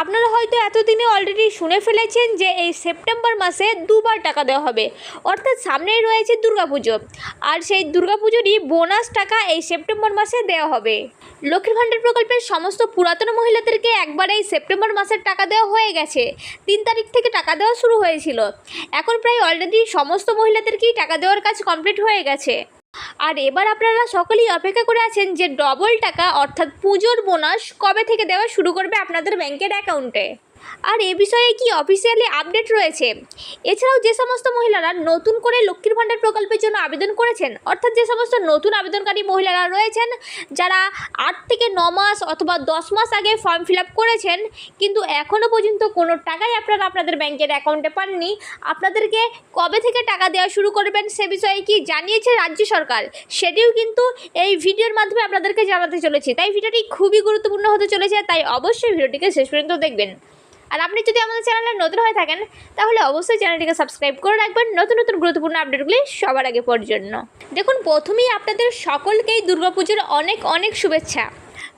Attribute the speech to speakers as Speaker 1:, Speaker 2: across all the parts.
Speaker 1: আপনারা হয়তো এতদিনে অলরেডি শুনে ফেলেছেন যে এই সেপ্টেম্বর মাসে দুবার টাকা দেওয়া হবে। অর্থাৎ সামনেই রয়েছে দুর্গাপুজো। আর সেই দুর্গাপুজোরই বোনাস টাকা এই সেপ্টেম্বর মাসে দেওয়া হবে। লক্ষ্মীর ভাণ্ডার প্রকল্পের সমস্ত পুরাতন মহিলাদেরকে একবার এই সেপ্টেম্বর মাসের টাকা দেওয়া হয়ে গেছে। তিন তারিখ থেকে টাকা দেওয়া শুরু হয়েছিল। এখন প্রায় অলরেডি সমস্ত মহিলাদেরকেই টাকা দেওয়ার কাজ কমপ্লিট হয়ে গেছে। আর এবার আপনারা সকলেই অপেক্ষা করে আছেন যে ডবল টাকা, অর্থাৎ পুজোর বোনাস কবে থেকে দেওয়া শুরু করবে আপনাদের ব্যাংকের অ্যাকাউন্টে আর এ বিষয়ে কি অফিসিয়ালি আপডেট রয়েছে? এছাড়াও যে সমস্ত মহিলারা নতুন করে লক্ষ্মীর ভাণ্ডার প্রকল্পের জন্য আবেদন করেছেন, অর্থাৎ যে সমস্ত নতুন আবেদনকারী মহিলারা রয়েছেন, যারা আট থেকে ন মাস অথবা দশ মাস আগে ফর্ম ফিল করেছেন, কিন্তু এখনও পর্যন্ত কোনো টাকাই আপনারা আপনাদের ব্যাংকের অ্যাকাউন্টে পাননি। আপনাদেরকে কবে থেকে টাকা দেওয়া শুরু করবেন সে বিষয়ে কি জানিয়েছে রাজ্য সরকার? সেটিও কিন্তু এই ভিডিওর মাধ্যমে আপনাদেরকে জানাতে চলেছি। তাই ভিডিওটি খুবই গুরুত্বপূর্ণ হতে চলেছে, তাই অবশ্যই ভিডিওটিকে শেষ পর্যন্ত দেখবেন। আর আপনি যদি আমাদের চ্যানেলে নতুন হয়ে থাকেন, তাহলে অবশ্যই চ্যানেলটিকে সাবস্ক্রাইব করে রাখবেন নতুন নতুন গুরুত্বপূর্ণ আপডেটগুলি সবার আগে পড়ার জন্য। দেখুন, প্রথমেই আপনাদের সকলকেই দুর্গাপুজোর অনেক অনেক শুভেচ্ছা।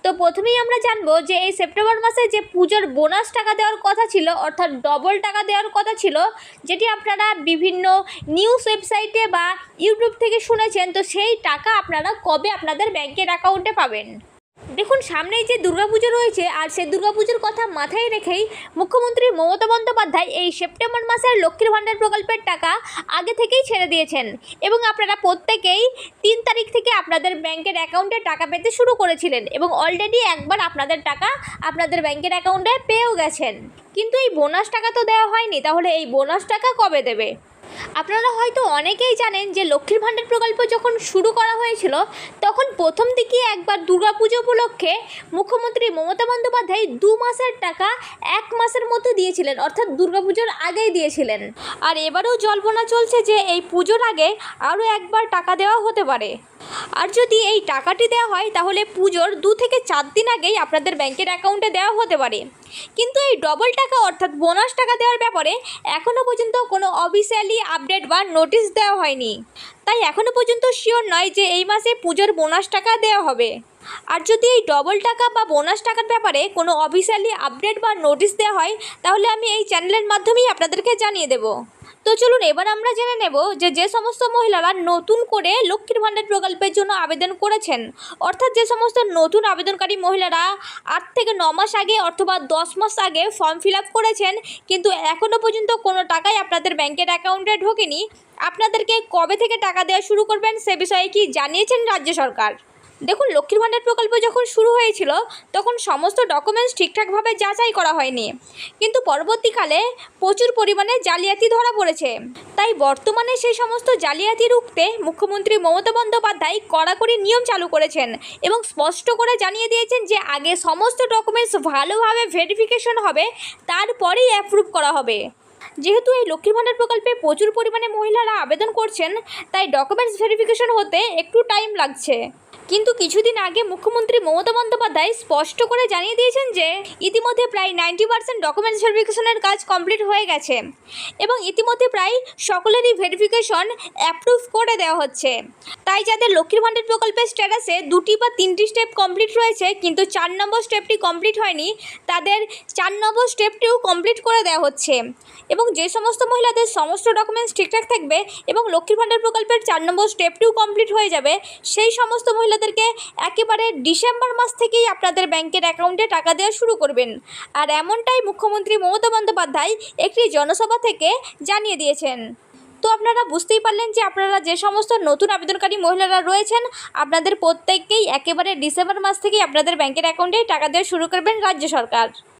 Speaker 1: তো প্রথমেই আমরা জানব যে এই সেপ্টেম্বর মাসে যে পুজোর বোনাস টাকা দেওয়ার কথা ছিল, অর্থাৎ ডবল টাকা দেওয়ার কথা ছিল, যেটি আপনারা বিভিন্ন নিউজ ওয়েবসাইটে বা ইউটিউব থেকে শুনেছেন, তো সেই টাকা আপনারা কবে আপনাদের ব্যাংকের অ্যাকাউন্টে পাবেন? দেখুন, সামনেই যে দুর্গাপুজো রয়েছে, আর সেই দুর্গাপুজোর কথা মাথায় রেখেই মুখ্যমন্ত্রী মমতা বন্দ্যোপাধ্যায় এই সেপ্টেম্বর মাসের লক্ষ্মীর ভাণ্ডার প্রকল্পের টাকা আগে থেকেই ছেড়ে দিয়েছেন। এবং আপনারা প্রত্যেকেই তিন তারিখ থেকে আপনাদের ব্যাংকের অ্যাকাউন্টে টাকা পেতে শুরু করেছিলেন এবং অলরেডি একবার আপনাদের টাকা আপনাদের ব্যাংকের অ্যাকাউন্টে পেয়েও গেছেন। কিন্তু এই বোনাস টাকা তো দেওয়া হয়নি, তাহলে এই বোনাস টাকা কবে দেবে? আপনারা হয়তো অনেকেই জানেন যে লক্ষ্মীর ভাণ্ডার প্রকল্প যখন শুরু করা হয়েছিল, তখন প্রথম দিকে একবার দুর্গাপুজো উপলক্ষে মুখ্যমন্ত্রী মমতা বন্দ্যোপাধ্যায় দু মাসের টাকা এক মাসের মধ্যে দিয়েছিলেন, অর্থাৎ দুর্গাপুজোর আগেই দিয়েছিলেন। আর এবারেও জল্পনা চলছে যে এই পুজোর আগে আরও একবার টাকা দেওয়া হতে পারে। আর যদি এই টাকাটি দেওয়া হয়, তাহলে পুজোর দু থেকে চার দিন আগেই আপনাদের ব্যাংকের অ্যাকাউন্টে দেওয়া হতে পারে। কিন্তু এই ডবল টাকা অর্থাৎ বোনাস টাকা দেওয়ার ব্যাপারে এখনও পর্যন্ত কোনো অফিসিয়ালি আপডেট বা নোটিশ দেওয়া হয়নি। তাই এখনও পর্যন্ত শিওর নয় যে এই মাসে পুজোর বোনাস টাকা দেওয়া হবে। আর যদি এই ডবল টাকা বা বোনাস টাকার ব্যাপারে কোনো অফিসিয়ালি আপডেট বা নোটিশ দেওয়া হয়, তাহলে আমি এই চ্যানেলের মাধ্যমেই আপনাদেরকে জানিয়ে দেবো। তো চলুন, এবার আমরা জেনে নেব যে যে সমস্ত মহিলারা নতুন করে লক্ষ্মীর ভাণ্ডার প্রকল্পের জন্য আবেদন করেছেন, অর্থাৎ যে সমস্ত নতুন আবেদনকারী মহিলারা আট থেকে ন মাস আগে অথবা দশ মাস আগে ফর্ম ফিল করেছেন, কিন্তু এখনও পর্যন্ত কোনো টাকাই আপনাদের ব্যাংকের অ্যাকাউন্টে ঢোকেনি। আপনাদেরকে কবে থেকে টাকা দেওয়া শুরু করবেন সে বিষয়ে কি জানিয়েছেন রাজ্য সরকার? দেখুন, লক্ষ্মীর ভাণ্ডার প্রকল্প যখন শুরু হয়েছিল, তখন সমস্ত ডকুমেন্টস ঠিকঠাকভাবে যাচাই করা হয়নি। কিন্তু পরবর্তীকালে প্রচুর পরিমাণে জালিয়াতি ধরা পড়েছে। তাই বর্তমানে সেই সমস্ত জালিয়াতি রুখতে মুখ্যমন্ত্রী মমতা বন্দ্যোপাধ্যায় কড়াকড়ি নিয়ম চালু করেছেন এবং স্পষ্ট করে জানিয়ে দিয়েছেন যে, আগে সমস্ত ডকুমেন্টস ভালোভাবে ভেরিফিকেশন হবে, তারপরেই অ্যাপ্রুভ করা হবে। যেহেতু এই লক্ষ্মীর ভাণ্ডার প্রকল্পে প্রচুর পরিমাণে মহিলারা আবেদন করছেন, তাই ডকুমেন্টস ভেরিফিকেশন হতে একটু টাইম লাগছে। কিন্তু কিছুদিন আগে মুখ্যমন্ত্রী মমতা বন্দ্যোপাধ্যায় স্পষ্ট করে জানিয়ে দিয়েছেন যে ইতিমধ্যে প্রায় নাইনটি পার্সেন্ট ডকুমেন্টস ভেরিফিকেশনের কাজ কমপ্লিট হয়ে গেছে এবং ইতিমধ্যে প্রায় সকলেরই ভেরিফিকেশন অ্যাপ্রুভ করে দেওয়া হচ্ছে। তাই যাদের লক্ষ্মীর ভাণ্ডার প্রকল্পের স্ট্যাটাসে দুটি বা তিনটি স্টেপ কমপ্লিট রয়েছে, কিন্তু চার নম্বর স্টেপটি কমপ্লিট হয়নি, তাদের চার নম্বর স্টেপটিও কমপ্লিট করে দেওয়া হচ্ছে। এবং যে সমস্ত মহিলাদের সমস্ত ডকুমেন্টস ঠিকঠাক থাকবে এবং লক্ষ্মীর ভাণ্ডার প্রকল্পের চার নম্বর স্টেপটিও কমপ্লিট হয়ে যাবে, সেই সমস্ত মহিলাদেরকে একেবারে ডিসেম্বর মাস থেকেই আপনাদের ব্যাংকের অ্যাকাউন্টে টাকা দেওয়া শুরু করবেন। আর এমনটাই মুখ্যমন্ত্রী মমতা বন্দ্যোপাধ্যায় একটি জনসভা থেকে জানিয়ে দিয়েছেন। তো আপনারা বুঝতেই পারলেন যে আপনারা যে সমস্ত নতুন আবেদনকারী মহিলারা রয়েছেন, আপনাদের প্রত্যেককেই একেবারে ডিসেম্বর মাস থেকেই আপনাদের ব্যাংকের অ্যাকাউন্টে টাকা দেওয়া শুরু করবেন রাজ্য সরকার।